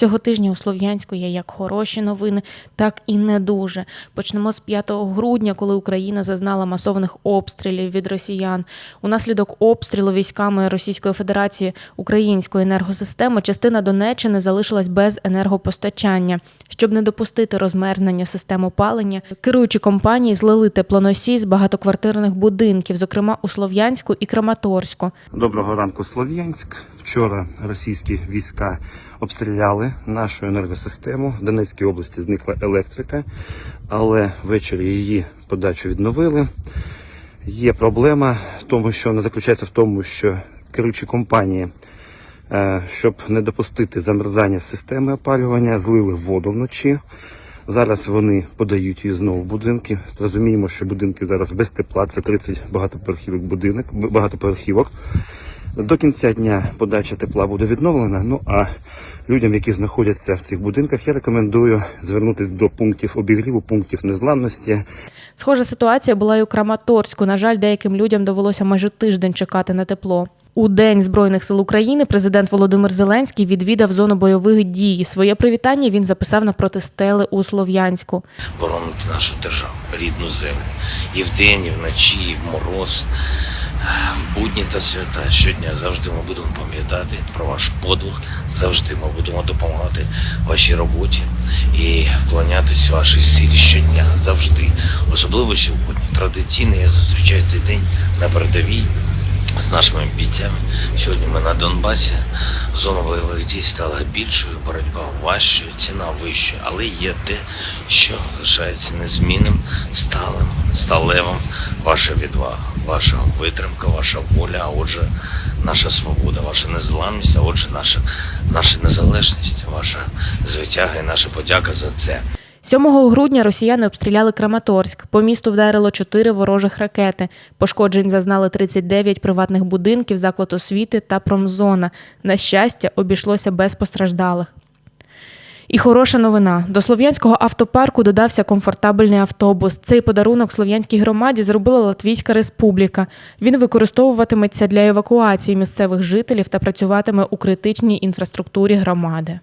Цього тижня у Слов'янську є як хороші новини, так і не дуже. Почнемо з 5 грудня, коли Україна зазнала масованих обстрілів від росіян. Унаслідок обстрілу військами Російської Федерації української енергосистеми частина Донеччини залишилась без енергопостачання. Щоб не допустити розмерзнення систем опалення, керуючі компанії злили теплоносій з багатоквартирних будинків, зокрема у Слов'янську і Краматорську. Доброго ранку, Слов'янськ. Вчора російські війська обстріляли нашу енергосистему. В Донецькій області зникла електрика, але ввечері її подачу відновили. Є проблема в тому, що вона заключається в тому, що керуючі компанії, е, щоб не допустити замерзання системи опалювання, злили воду вночі. Зараз вони подають її знову в будинки. Розуміємо, що будинки зараз без тепла. Це 30 багатоповерхівок будинок, багатоповерхівок. До кінця дня подача тепла буде відновлена. Ну а людям, які знаходяться в цих будинках, я рекомендую звернутися до пунктів обігріву, пунктів незламності. Схожа ситуація була і у Краматорську. На жаль, деяким людям довелося майже тиждень чекати на тепло. У День Збройних сил України президент Володимир Зеленський відвідав зону бойових дій. Своє привітання він записав напроти стели у Слов'янську. боронити нашу державу, рідну землю. І вдень, і вночі, і в мороз, в будні та свята. Щодня завжди ми будемо пам'ятати про ваш подвиг, завжди ми будемо допомагати вашій роботі і вклонятися вашій силі щодня, завжди. Особливо сьогодні. Традиційно я зустрічаю цей день на передовій з нашими бійцями. Сьогодні ми на Донбасі. Зона бойових дій стала більшою, боротьба важчою, ціна вищою, але є те, що лишається незмінним, сталим, сталевим. Ваша відвага, ваша витримка, ваша воля, а отже, наша свобода, ваша незламність, а отже, наша, наша незалежність, ваша звитяга і наша подяка за це. 7 грудня росіяни обстріляли Краматорськ. По місту вдарило 4 ворожих ракети. Пошкоджень зазнали 39 приватних будинків, заклад освіти та промзона. На щастя, обійшлося без постраждалих. І хороша новина. До слов'янського автопарку додався комфортабельний автобус. Цей подарунок слов'янській громаді зробила Латвійська республіка. Він використовуватиметься для евакуації місцевих жителів та працюватиме у критичній інфраструктурі громади.